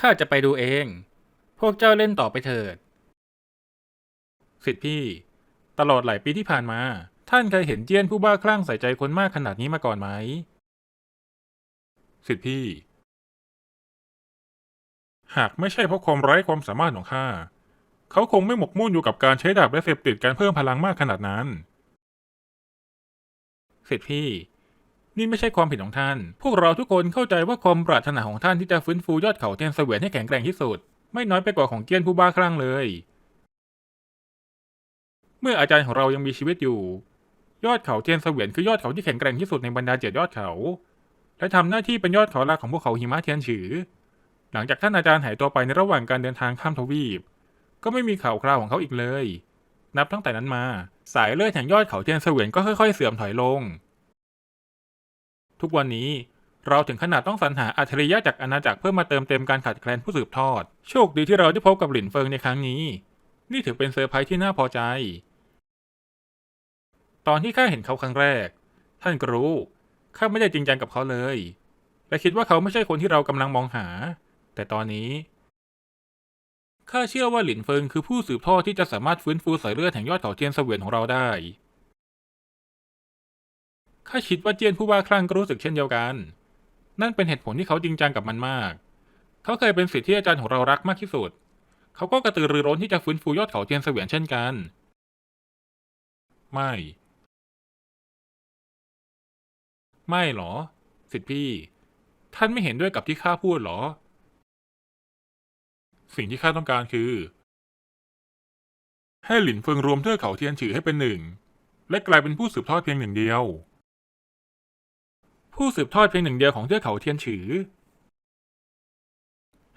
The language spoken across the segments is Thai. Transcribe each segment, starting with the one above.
ข้าจะไปดูเอง พวกเจ้าเล่นต่อไปเถิด สิทธิพี่ ตลอดหลายปีที่ผ่านมา ท่านเคยเห็นเจี้ยนผู้บ้าคลั่งใส่ใจคนมากขนาดนี้มาก่อนไหม สิทธิพี่ หากไม่ใช่เพราะความไร้ความสามารถของข้า เขาคงไม่หมกมุ่นอยู่กับการใช้ดาบและเสพติดการเพิ่มพลังมากขนาดนั้น สิทธิพี่ นี่ไม่ใช่ความผิดของท่าน พวกเราทุกคนเข้าใจว่าความปรารถนาของท่านที่จะฟื้นฟูยอดเขาเทียนเสวียนให้แข็งแกร่งที่สุด ไม่น้อยไปกว่าของเกียนผู้บ้าคลั่งเลย เมื่ออาจารย์ของเรายังมีชีวิตอยู่ ยอดเขาเทียนเสวียนคือยอดเขาที่แข็งแกร่งที่สุดในบรรดาเจ็ดยอดเขา และทำหน้าที่เป็นยอดเขาหลักของพวกเขาหิมะเทียนฉือ หลังจากท่านอาจารย์หายตัวไปในระหว่างการเดินทางข้ามทวีป ก็ไม่มีข่าวคราวของเขาอีกเลย นับตั้งแต่นั้นมา สายเลือดแห่งยอดเขาเทียนเสวียนก็ค่อยๆ เสื่อมถอยลง ทุกวันนี้เราถึงขนาดต้องสรรหาอัจฉริยะจากอาณาจักรเพื่อมาเติมเต็มการขาดแคลนผู้สืบทอด โชคดีที่เราได้พบกับหลินเฟิงในครั้งนี้ นี่ถือเป็นเซอร์ไพรส์ที่น่าพอใจ ตอนที่ข้าเห็นเขาครั้งแรก ท่านก็รู้ข้าไม่ได้จริงจังกับเขาเลย และคิดว่าเขาไม่ใช่คนที่เรากำลังมองหา แต่ตอนนี้ข้าเชื่อว่าหลินเฟิงคือผู้สืบทอดที่จะสามารถฟื้นฟูสายเลือดแห่งยอดเขาเทียนเสวียนของเราได้ ข้าคิดว่าเจียนผู้ว่าคลั่งก็รู้สึกเช่นเดียวกัน นั่นเป็นเหตุผลที่เขาจริงจังกับมันมาก เขาเคยเป็นสิทธิที่อาจารย์ของเรารักมากที่สุด เขาก็กระตือรือร้นที่จะฟื้นฟูยอดเขาเทียนเสวียนเช่นกัน ไม่ ไม่หรอ สิทธิพี่ ท่านไม่เห็นด้วยกับที่ข้าพูดหรอ สิ่งที่ข้าต้องการคือ ให้หลินเฟิงรวมเทือกเขาเทียนฉือให้เป็นหนึ่งและกลายเป็นผู้สืบทอดเพียงหนึ่งเดียว ผู้สืบทอดเพียงหนึ่งเดียวของเทือกเขาเทียนฉือ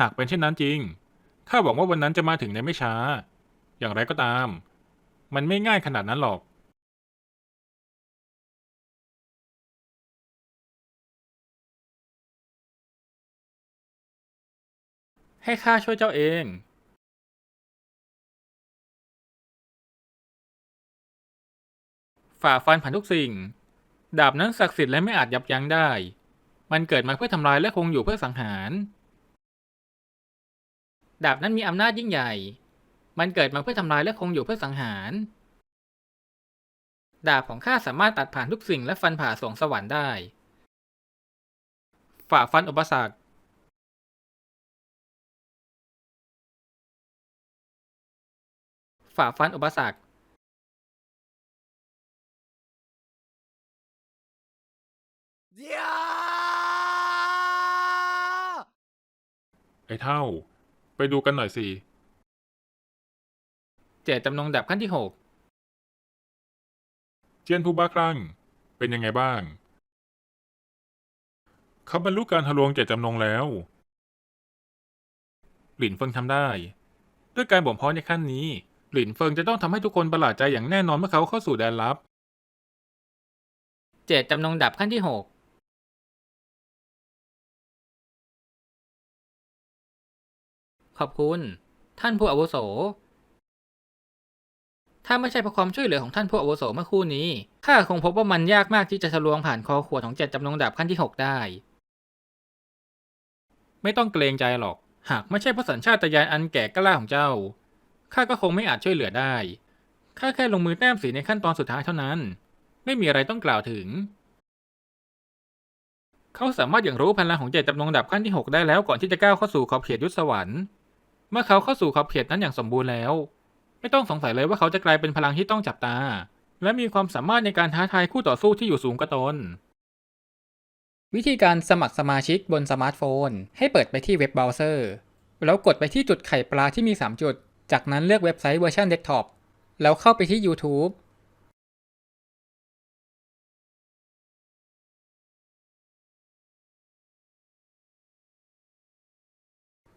หากเป็นเช่นนั้นจริง ข้าหวังว่าวันนั้นจะมาถึงในไม่ช้า อย่างไรก็ตาม มันไม่ง่ายขนาดนั้นหรอก ให้ข้าช่วยเจ้าเอง ฝ่าฟันผ่านทุกสิ่ง ดาบนั้นศักดิ์สิทธิ์และไม่อาจยับยั้งได้ มันเกิดมาเพื่อทำลายและคงอยู่เพื่อสังหาร ดาบนั้นมีอำนาจยิ่งใหญ่ มันเกิดมาเพื่อทำลายและคงอยู่เพื่อสังหาร ดาบของข้าสามารถตัดผ่านทุกสิ่งและฟันผ่าสวงสวรรค์ได้ ฝ่าฟันอุปสรรคฝ่าฟันอุปสรรค ไอ้เท่า ไปดูกันหน่อยสิ เจตจำนงดับขั้นที่หกเจียนผู้บ้าคลั่ง เป็นยังไงบ้างเขาบรรลุการทะลวงเจตจำนงแล้ว หลินเฟิงทำได้ ด้วยการบ่มเพาะในขั้นนี้ หลินเฟิงจะต้องทำให้ทุกคนประหลาดใจอย่างแน่นอนเมื่อเขาเข้าสู่แดนลับ เจตจำนงดับขั้นที่หก ขอบคุณ ท่านผู้อาวุโส ถ้าไม่ใช่เพราะความช่วยเหลือของท่านผู้อาวุโสเมื่อคู่นี้ ข้าคงพบว่ามันยากมากที่จะทะลวงผ่านคอขวดของเจ็ดจำนงดาบขั้นที่หกได้ ไม่ต้องเกรงใจหรอก หากไม่ใช่เพราะสัญชาตญาณอันแก่กล้าของเจ้า ข้าก็คงไม่อาจช่วยเหลือได้ ข้าแค่ลงมือแต้มสีในขั้นตอนสุดท้ายเท่านั้น ไม่มีอะไรต้องกล่าวถึงเขาสามารถอย่างรู้พลังของเจ็ดจำนงดาบขั้นที่หกได้แล้วก่อนที่จะก้าวเข้าสู่ขอบเขตยุทธสวรรค์ เมื่อเขาเข้าสู่ขอบเขตนั้นอย่างสมบูรณ์แล้ว ไม่ต้องสงสัยเลยว่าเขาจะกลายเป็นพลังที่ต้องจับตา และมีความสามารถในการท้าทายคู่ต่อสู้ที่อยู่สูงกว่าตน วิธีการสมัครสมาชิกบนสมาร์ทโฟน ให้เปิดไปที่เว็บเบราว์เซอร์ แล้วกดไปที่จุดไข่ปลาที่มี 3 จุด จากนั้นเลือกเว็บไซต์เวอร์ชันเดสก์ท็อปแล้วเข้าไปที่ YouTube